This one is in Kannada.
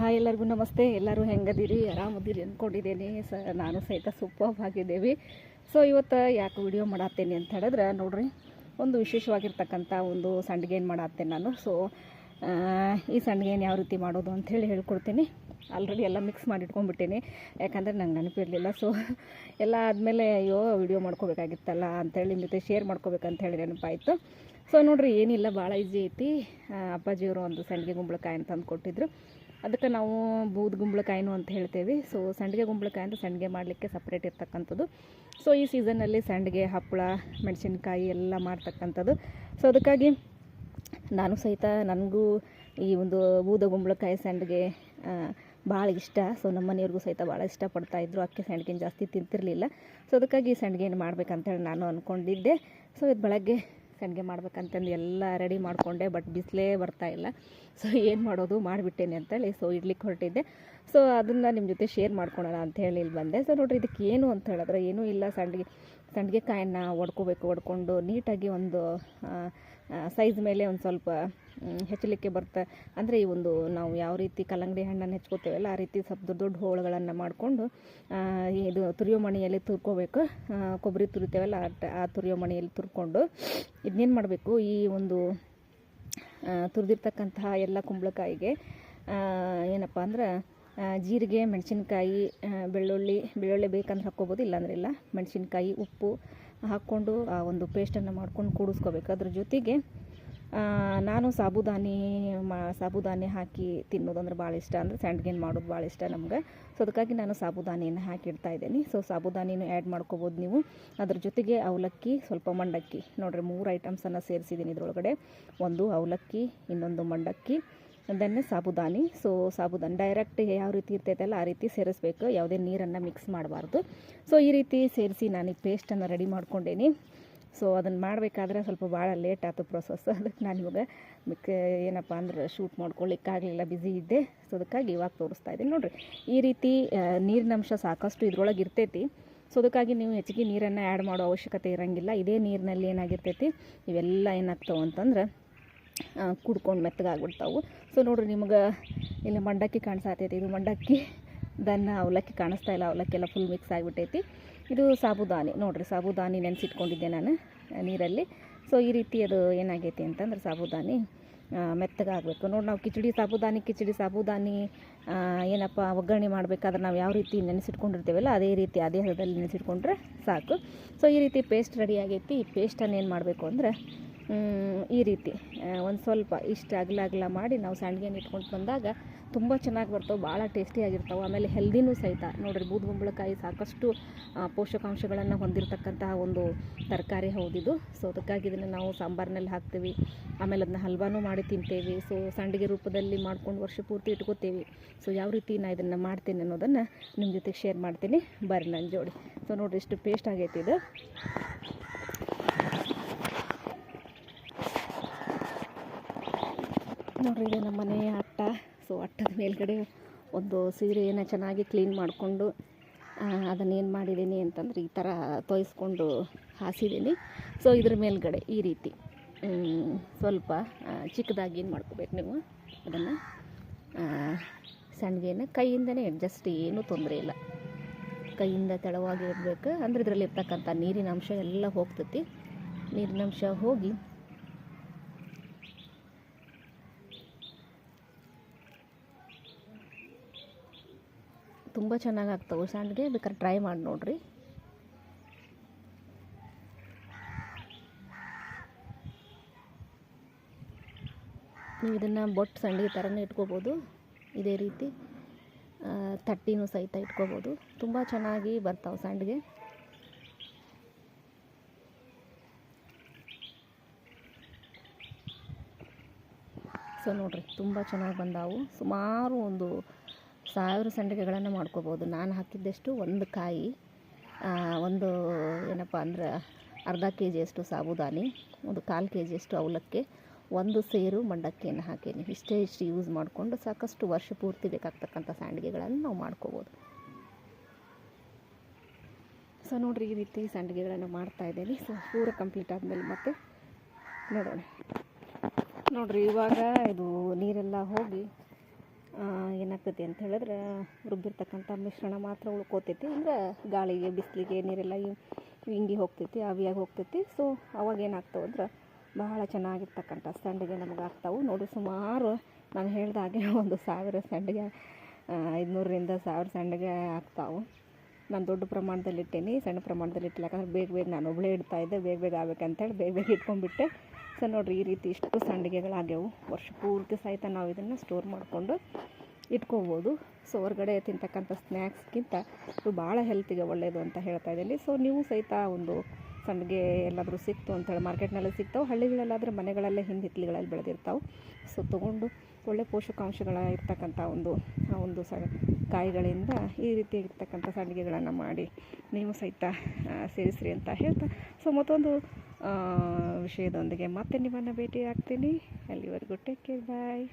ಹಾಯ್ ಎಲ್ಲರಿಗೂ ನಮಸ್ತೆ. ಎಲ್ಲರೂ ಹೆಂಗದಿರಿ? ಆರಾಮದಿರಿ ಅಂದ್ಕೊಂಡಿದ್ದೀನಿ ಸ, ನಾನು ಸಹಿತ ಸೂಪರ್ ಆಗಿದ್ದೇವೆ ಸೊ ಇವತ್ತು ಯಾಕೆ ವಿಡಿಯೋ ಮಾಡತ್ತೇನೆ ಅಂತ ಹೇಳಿದ್ರೆ, ನೋಡ್ರಿ, ಒಂದು ವಿಶೇಷವಾಗಿರ್ತಕ್ಕಂಥ ಒಂದು ಸಂಡ್ಗೇನು ಮಾಡತ್ತೇನೆ ನಾನು. ಸೊ ಈ ಸಂಡಿಗೆಯನ್ನು ಯಾವ ರೀತಿ ಮಾಡೋದು ಅಂಥೇಳಿ ಹೇಳ್ಕೊಡ್ತೀನಿ. ಆಲ್ರೆಡಿ ಎಲ್ಲ ಮಿಕ್ಸ್ ಮಾಡಿ ಇಟ್ಕೊಂಡ್ಬಿಟ್ಟೀನಿ ಯಾಕಂದರೆ ನಂಗೆ ನೆನಪಿರಲಿಲ್ಲ. ಸೊ ಎಲ್ಲ ಆದಮೇಲೆ, ಅಯ್ಯೋ ವಿಡಿಯೋ ಮಾಡ್ಕೋಬೇಕಾಗಿತ್ತಲ್ಲ ಅಂಥೇಳಿ ಜೊತೆ ಶೇರ್ ಮಾಡ್ಕೋಬೇಕಂತ ಹೇಳಿ ನೆನಪಾಯಿತು. ಸೊ ನೋಡ್ರಿ, ಏನಿಲ್ಲ ಭಾಳ ಈಸಿ ಐತಿ. ಅಪ್ಪಾಜಿಯವರು ಒಂದು ಸಂಡಿಗೆ ಗುಂಬಳಕಾಯಿ ಅಂತ ಕೊಟ್ಟಿದ್ರು ಅದಕ್ಕೆ ನಾವು ಬೂದ್ ಗುಂಬಳಕಾಯಿನೂ ಅಂತ ಹೇಳ್ತೇವೆ. ಸೊ ಸಂಡಿಗೆ ಗುಂಬಳಕಾಯಿ ಅಂತ ಸಂಡಿಗೆ ಮಾಡಲಿಕ್ಕೆ ಸಪ್ರೇಟ್ ಇರ್ತಕ್ಕಂಥದ್ದು. ಸೊ ಈ ಸೀಸನ್ನಲ್ಲಿ ಸಂಡಿಗೆ, ಹಪ್ಪಳ, ಮೆಣಸಿನ್ಕಾಯಿ ಎಲ್ಲ ಮಾಡ್ತಕ್ಕಂಥದ್ದು. ಸೊ ಅದಕ್ಕಾಗಿ ನಾನು ಸಹಿತ ನನಗೂ ಈ ಒಂದು ಬೂದ ಗುಂಬಳಕಾಯಿ ಸಂಡಿಗೆ ಭಾಳ ಇಷ್ಟ. ಸೊ ನಮ್ಮ ಮನೆಯವ್ರಿಗೂ ಸಹಿತ ಭಾಳ ಇಷ್ಟಪಡ್ತಾ ಇದ್ದರು ಅಕ್ಕಿ ಸಂಡಿಗೆನ ಜಾಸ್ತಿ ತಿಂತಿರಲಿಲ್ಲ. ಸೊ ಅದಕ್ಕಾಗಿ ಈ ಸಂಡಿಗೆನ ಮಾಡ್ಬೇಕಂತೇಳಿ ನಾನು ಅಂದ್ಕೊಂಡಿದ್ದೆ ಸೊ ಇದು ಬೆಳಗ್ಗೆ ಸಂಡಿಗೆ ಮಾಡ್ಬೇಕಂತಂದು ಎಲ್ಲ ರೆಡಿ ಮಾಡಿಕೊಂಡೆ ಬಟ್ ಬಿಸಿಲೇ ಇಲ್ಲ. ಸೊ ಏನು ಮಾಡೋದು ಮಾಡಿಬಿಟ್ಟೇನೆ ಅಂತೇಳಿ ಸೊ ಇಡ್ಲಿಕ್ಕೆ ಹೊರಟಿದ್ದೆ. ಸೊ ಅದನ್ನು ನಿಮ್ಮ ಜೊತೆ ಶೇರ್ ಮಾಡ್ಕೊಳೋಣ ಅಂತ ಹೇಳಿ ಇಲ್ಲಿ ಬಂದೆ. ಸೊ ನೋಡಿರಿ ಇದಕ್ಕೆ ಏನು ಅಂತ ಹೇಳಿದ್ರೆ ಏನೂ ಇಲ್ಲ. ಸಂಡಿಗೆ ಸಂಡಿಗೆ ಕಾಯನ್ನ ಒಡ್ಕೋಬೇಕು, ಒಡ್ಕೊಂಡು ನೀಟಾಗಿ ಒಂದು ಸೈಜ್ ಮೇಲೆ ಒಂದು ಸ್ವಲ್ಪ ಹೆಚ್ಚಲಿಕ್ಕೆ ಬರ್ತಾ, ಅಂದರೆ ಈ ಒಂದು ನಾವು ಯಾವ ರೀತಿ ಕಲ್ಲಂಗಡಿ ಹಣ್ಣನ್ನು ಹೆಚ್ಕೋತೇವಲ್ಲ, ಆ ರೀತಿ ಸ್ವಲ್ಪ ದೊಡ್ಡ ದೊಡ್ಡ ಹೋಳುಗಳನ್ನು ಮಾಡಿಕೊಂಡು ಇದು ತುರಿಯೋ ಮಣಿಯಲ್ಲಿ ತುರ್ಕೋಬೇಕು ಕೊಬ್ಬರಿ ತುರಿತೇವಲ್ಲ, ಆ ತುರಿಯೋ ಮಣಿಯಲ್ಲಿ ತುರ್ಕೊಂಡು ಇದನ್ನೇನು ಮಾಡಬೇಕು, ಈ ಒಂದು ತುರಿದಿರ್ತಕ್ಕಂತಹ ಎಲ್ಲ ಕುಂಬಳಕಾಯಿಗೆ ಏನಪ್ಪ ಅಂದ್ರೆ ಜೀರಿಗೆ, ಮೆಣಸಿನ್ಕಾಯಿ ಬೆಳ್ಳುಳ್ಳಿ ಬೆಳ್ಳುಳ್ಳಿ ಬೇಕಂದ್ರೆ ಹಾಕ್ಕೋಬೋದು, ಇಲ್ಲಾಂದ್ರೆ ಇಲ್ಲ, ಮೆಣಸಿನ್ಕಾಯಿ, ಉಪ್ಪು ಹಾಕ್ಕೊಂಡು, ಆ, ಒಂದು ಪೇಸ್ಟನ್ನು ಮಾಡ್ಕೊಂಡು ಕೂಡಿಸ್ಕೋಬೇಕು. ಅದ್ರ ಜೊತೆಗೆ ನಾನು ಸಾಬುದಾನಿ ಮಾ, ಸಾಬುದಾನಿ ಹಾಕಿ ತಿನ್ನೋದಂದ್ರೆ ಭಾಳ ಇಷ್ಟ. ಅಂದರೆ ಸ್ಯಾಂಡ್ಗೆನ್ ಮಾಡೋದು ಭಾಳ ಇಷ್ಟ ನಮ್ಗೆ. ಸೊ ಅದಕ್ಕಾಗಿ ನಾನು ಸಾಬುದಾನಿಯನ್ನು ಹಾಕಿಡ್ತಾ ಇದ್ದೀನಿ. ಸೊ ಸಾಬುದಾನಿನೂ ಆ್ಯಡ್ ಮಾಡ್ಕೋಬೋದು ನೀವು. ಅದ್ರ ಜೊತೆಗೆ ಅವಲಕ್ಕಿ, ಸ್ವಲ್ಪ ಮಂಡಕ್ಕಿ. ನೋಡಿರಿ ಮೂರು ಐಟಮ್ಸನ್ನು ಸೇರಿಸಿದ್ದೀನಿ ಇದರೊಳಗಡೆ. ಒಂದು ಅವಲಕ್ಕಿ, ಇನ್ನೊಂದು ಮಂಡಕ್ಕಿ. ದೆನ್ ಸಾಬುದಾನಿ. ಸೊ ಸಾಬುದಾನಿ ಡೈರೆಕ್ಟ್ ಯಾವ ರೀತಿ ಇರ್ತೈತಲ್ಲ ಆ ರೀತಿ ಸೇರಿಸ್ಬೇಕು. ಯಾವುದೇ ನೀರನ್ನು ಮಿಕ್ಸ್ ಮಾಡಬಾರ್ದು. ಸೊ ಈ ರೀತಿ ಸೇರಿಸಿ ನಾನು ಪೇಸ್ಟನ್ನು ರೆಡಿ ಮಾಡ್ಕೊಂಡೇನಿ. ಸೊ ಅದನ್ನು ಮಾಡಬೇಕಾದ್ರೆ ಸ್ವಲ್ಪ ಭಾಳ ಲೇಟ್ ಆಯ್ತು ಪ್ರೊಸೆಸ್ ಅದಕ್ಕೆ ನಾನು ಇವಾಗ ಮಿಕ್ ಏನಪ್ಪ ಅಂದ್ರೆ ಶೂಟ್ ಮಾಡ್ಕೊಳ್ಳಿಕ್ಕಾಗಲಿಲ್ಲ ಬ್ಯುಸಿ ಇದ್ದೆ. ಸೊ ಅದಕ್ಕಾಗಿ ಇವಾಗ ತೋರಿಸ್ತಾ ಇದ್ದೀನಿ. ನೋಡಿರಿ, ಈ ರೀತಿ ನೀರಿನ ಅಂಶ ಸಾಕಷ್ಟು ಇದ್ರೊಳಗೆ ಇರ್ತೈತಿ. ಸೊ ಅದಕ್ಕಾಗಿ ನೀವು ಹೆಚ್ಚಿಗೆ ನೀರನ್ನು ಆ್ಯಡ್ ಮಾಡೋ ಅವಶ್ಯಕತೆ ಇರೋಂಗಿಲ್ಲ. ಇದೇ ನೀರಿನಲ್ಲಿ ಏನಾಗಿರ್ತೈತಿ, ಇವೆಲ್ಲ ಏನಾಗ್ತಾವೆ ಅಂತಂದ್ರೆ ಕುಡ್ಕೊಂಡು ಮೆತ್ತಗಾಗ್ಬಿಡ್ತಾವೆ. ಸೊ ನೋಡಿರಿ ನಿಮ್ಗೆ ಇಲ್ಲಿ ಮಂಡಕ್ಕಿ ಕಾಣಿಸ್ತೈತಿ. ಇದು ಮಂಡಕ್ಕಿ ದನ್ನ ಅವಲಕ್ಕಿ ಕಾಣಿಸ್ತಾ ಇಲ್ಲ. ಅವಲಕ್ಕಿ ಎಲ್ಲ ಫುಲ್ ಮಿಕ್ಸ್ ಆಗಿಬಿಟ್ಟೈತಿ. ಇದು ಸಾಬುದಾನಿ. ನೋಡಿರಿ ಸಾಬುದಾನಿ ನೆನೆಸಿಟ್ಕೊಂಡಿದ್ದೆ ನಾನು ನೀರಲ್ಲಿ. ಸೊ ಈ ರೀತಿ ಅದು ಏನಾಗೈತಿ ಅಂತಂದ್ರೆ ಸಾಬುದಾನಿ ಮೆತ್ತಗಾಗಬೇಕು. ನೋಡಿ ನಾವು ಕಿಚಡಿ ಸಾಬುದಾನಿ ಕಿಚಡಿ ಸಾಬುದಾನಿ ಏನಪ್ಪ ಒಗ್ಗರಣೆ ಮಾಡಬೇಕಾದ್ರೆ ನಾವು ಯಾವ ರೀತಿ ನೆನೆಸಿಟ್ಕೊಂಡಿರ್ತೇವಲ್ಲ ಅದೇ ರೀತಿ ಅದೇ ಹದದಲ್ಲಿ ನೆನೆಸಿಟ್ಕೊಂಡ್ರೆ ಸಾಕು. ಸೊ ಈ ರೀತಿ ಪೇಸ್ಟ್ ರೆಡಿ ಆಗೈತಿ. ಈ ಪೇಸ್ಟನ್ನು ಏನು ಮಾಡಬೇಕು ಅಂದರೆ ಈ ರೀತಿ ಒಂದು ಸ್ವಲ್ಪ ಇಷ್ಟು ಅಗಲ ಅಗಲ ಮಾಡಿ ನಾವು ಸಂಡ್ಗೆನ ಇಟ್ಕೊಂಡು ಬಂದಾಗ ತುಂಬ ಚೆನ್ನಾಗಿ ಬರ್ತವೆ, ಭಾಳ ಟೇಸ್ಟಿಯಾಗಿರ್ತಾವೆ ಆಮೇಲೆ ಹೆಲ್ದಿನೂ ಸಹಿತ, ನೋಡಿರಿ ಬೂದುಗುಂಬಳಕಾಯಿ ಸಾಕಷ್ಟು ಪೋಷಕಾಂಶಗಳನ್ನು ಹೊಂದಿರತಕ್ಕಂತಹ ಒಂದು ತರಕಾರಿ ಹೌದಿದು ಸೊ ಅದಕ್ಕಾಗಿ ಇದನ್ನು ನಾವು ಸಾಂಬಾರಿನಲ್ಲಿ ಹಾಕ್ತೀವಿ. ಆಮೇಲೆ ಅದನ್ನ ಹಲ್ವಾನೂ ಮಾಡಿ ತಿಂತೇವೆ. ಸೊ ಸಂಡಿಗೆ ರೂಪದಲ್ಲಿ ಮಾಡ್ಕೊಂಡು ವರ್ಷ ಪೂರ್ತಿ ಇಟ್ಕೋತೀವಿ. ಸೊ ಯಾವ ರೀತಿ ನಾನು ಇದನ್ನು ಮಾಡ್ತೀನಿ ಅನ್ನೋದನ್ನು ನಿಮ್ಮ ಜೊತೆಗೆ ಶೇರ್ ಮಾಡ್ತೀನಿ. ಬರ್ರಿ ನನ್ನ ಜೋಡಿ. ಸೊ ನೋಡಿರಿ ಇಷ್ಟು ಪೇಸ್ಟ್ ಆಗೈತಿ ಇದು. ನೋಡ್ರಿ ಇದು ನಮ್ಮ ಮನೆಯ ಅಟ್ಟ. ಸೊ ಅಟ್ಟದ ಮೇಲ್ಗಡೆ ಒಂದು ಸೀರೆಯನ್ನು ಚೆನ್ನಾಗಿ ಕ್ಲೀನ್ ಮಾಡಿಕೊಂಡು ಅದನ್ನೇನು ಮಾಡಿದ್ದೀನಿ ಅಂತಂದ್ರೆ ಈ ಥರ ತೊಯ್ಸ್ಕೊಂಡು ಹಾಸಿದ್ದೀನಿ. ಸೊ ಇದ್ರ ಮೇಲ್ಗಡೆ ಈ ರೀತಿ ಸ್ವಲ್ಪ ಚಿಕ್ಕದಾಗಿ ಏನು ಮಾಡ್ಕೋಬೇಕು ನೀವು? ಅದನ್ನು ಸಂಡಿಗೆನ ಕೈಯಿಂದನೇ ಅಡ್ಜಸ್ಟ್ ಏನೂ ತೊಂದರೆ ಇಲ್ಲ. ಕೈಯಿಂದ ತೆಳವಾಗಿ ಇರಬೇಕು ಅಂದ್ರೆ ಇದರಲ್ಲಿ ಇರ್ತಕ್ಕಂಥ ನೀರಿನ ಅಂಶ ಎಲ್ಲ ಹೋಗ್ತತಿ. ನೀರಿನ ಅಂಶ ಹೋಗಿ ತುಂಬ ಚೆನ್ನಾಗಿ ಆಗ್ತವೆ ಸಂಡಿಗೆ ಬೇಕಾದ್ರೆ ಟ್ರೈ ಮಾಡಿ ನೋಡಿರಿ. ನೀವು ಇದನ್ನು ಬೊಟ್ಟು ಸಂಡಿಗೆ ಥರನೇ ಇಟ್ಕೋಬೋದು. ಇದೇ ರೀತಿ ತಟ್ಟಿನೂ ಸಹಿತ ಇಟ್ಕೋಬೋದು. ತುಂಬ ಚೆನ್ನಾಗಿ ಬರ್ತಾವೆ ಸಂಡಿಗೆ ಸೊ ನೋಡಿರಿ, ತುಂಬ ಚೆನ್ನಾಗಿ ಬಂದಾವು. ಸುಮಾರು ಒಂದು ಸಾವಿರ ಸಂಡಿಗೆಗಳನ್ನು ಮಾಡ್ಕೋಬೋದು. ನಾನು ಹಾಕಿದ್ದಷ್ಟು? ಒಂದು ಕಾಯಿ ಒಂದು ಏನಪ್ಪ ಅಂದ್ರೆ ಅರ್ಧ ಕೆ ಜಿಯಷ್ಟು ಸಾಬುದಾನಿ, ಒಂದು ಕಾಲು ಕೆ ಜಿಯಷ್ಟು ಅವಲಕ್ಕಿ, ಒಂದು ಸೇರು ಮಂಡಕ್ಕಿಯನ್ನು ಹಾಕೀನಿ. ಇಷ್ಟೇ ಇಷ್ಟು ಯೂಸ್ ಮಾಡಿಕೊಂಡು ಸಾಕಷ್ಟು ವರ್ಷ ಪೂರ್ತಿ ಬೇಕಾಗ್ತಕ್ಕಂಥ ಸಂಡಿಗೆಗಳನ್ನು ನಾವು ಮಾಡ್ಕೋಬೋದು. ಸೊ ನೋಡಿರಿ, ಈ ರೀತಿ ಸಂಡಿಗೆಗಳನ್ನು ಮಾಡ್ತಾ ಇದ್ದೀನಿ. ಸೊ ಪೂರ ಕಂಪ್ಲೀಟ್ ಆದಮೇಲೆ ಮತ್ತೆ ನೋಡೋಣ. ನೋಡಿರಿ, ಇವಾಗ ಇದು ನೀರೆಲ್ಲ ಹೋಗಿ ಏನಾಗ್ತೈತಿ ಅಂತ ಹೇಳಿದ್ರೆ, ರುಬ್ಬಿರ್ತಕ್ಕಂಥ ಮಿಶ್ರಣ ಮಾತ್ರ ಉಳ್ಕೋತೈತಿ. ಅಂದ್ರೆ ಗಾಳಿಗೆ, ಬಿಸಿಲಿಗೆ ನೀರೆಲ್ಲ ಇಂಗಿ ಹೋಗ್ತೈತಿ, ಆವಿಯಾಗಿ ಹೋಗ್ತೈತಿ. ಸೊ ಅವಾಗ ಏನಾಗ್ತಾವೆ ಅಂದ್ರೆ ಬಹಳ ಚೆನ್ನಾಗಿರ್ತಕ್ಕಂಥ ಸಂಡಿಗೆ ನಮ್ಗೆ ಆಗ್ತಾವೆ. ನೋಡಿ, ಸುಮಾರು ನಾನು ಹೇಳ್ದಾಗೆ ಒಂದು ಸಾವಿರ ಸಂಡಿಗೆ ಐದುನೂರರಿಂದ ಸಾವಿರ ಸಂಡಿಗೆ ಆಗ್ತಾವೆ. ನಾನು ದೊಡ್ಡ ಪ್ರಮಾಣದಲ್ಲಿ ಇಟ್ಟೇನಿ ಸಣ್ಣ ಪ್ರಮಾಣದಲ್ಲಿ ಇಟ್ಟಿಲ್ಲ ಯಾಕಂದ್ರೆ ಬೇಗ ಬೇಗ ನಾನು ಒಬ್ಬಳೇ ಇಡ್ತಾಯಿದ್ದೆ ಬೇಗ ಬೇಗ ಆಗ್ಬೇಕಂತೇಳಿ ಬೇಗ ಬೇಗ ಇಟ್ಕೊಂಡ್ಬಿಟ್ಟೆ. ಸೊ ನೋಡಿರಿ, ಈ ರೀತಿ ಇಷ್ಟು ಸಂಡಿಗೆಗಳಾಗ್ಯಾವು. ವರ್ಷ ಪೂರ್ತಿ ಸಹಿತ ನಾವು ಇದನ್ನು ಸ್ಟೋರ್ ಮಾಡಿಕೊಂಡು ಇಟ್ಕೋಬೋದು. ಸೊ ಹೊರಗಡೆ ತಿಂತಕ್ಕಂಥ ಸ್ನ್ಯಾಕ್ಸ್ಗಿಂತ ಇದು ಭಾಳ ಹೆಲ್ತಿಗೆ ಒಳ್ಳೆಯದು ಅಂತ ಹೇಳ್ತಾ ಇದ್ದೀನಿ. ಸೊ ನೀವು ಸಹಿತ ಒಂದು ಸಂಡಿಗೆ ಎಲ್ಲಾದರೂ ಸಿಕ್ತು ಅಂತೇಳಿ ಮಾರ್ಕೆಟ್ನಲ್ಲಿ ಸಿಗ್ತಾವೆ ಹಳ್ಳಿಗಳಲ್ಲಾದರೆ ಮನೆಗಳಲ್ಲೇ ಹಿಂದೆ ಹಿತ್ಲಿಗಳಲ್ಲಿ ಬೆಳೆದಿರ್ತಾವೆ. ಸೊ ತೊಗೊಂಡು ಒಳ್ಳೆ ಪೋಷಕಾಂಶಗಳ ಇರ್ತಕ್ಕಂಥ ಒಂದು ಒಂದು ಸ ಕಾಯಿಗಳಿಂದ ಈ ರೀತಿ ಇರ್ತಕ್ಕಂಥ ಸಂಡಿಗೆಗಳನ್ನು ಮಾಡಿ ನೀವು ಸಹಿತ ಸೇರಿಸ್ರಿ ಅಂತ ಹೇಳ್ತಾ. ಸೊ ಮತ್ತೊಂದು ವಿಷಯದೊಂದಿಗೆ ಮತ್ತೆ ನಿಮ್ಮನ್ನು ಭೇಟಿ ಆಗ್ತೀನಿ ಅಲ್ಲಿವರೆಗೂ ಟೇಕ್ ಕೇರ್ ಬಾಯ್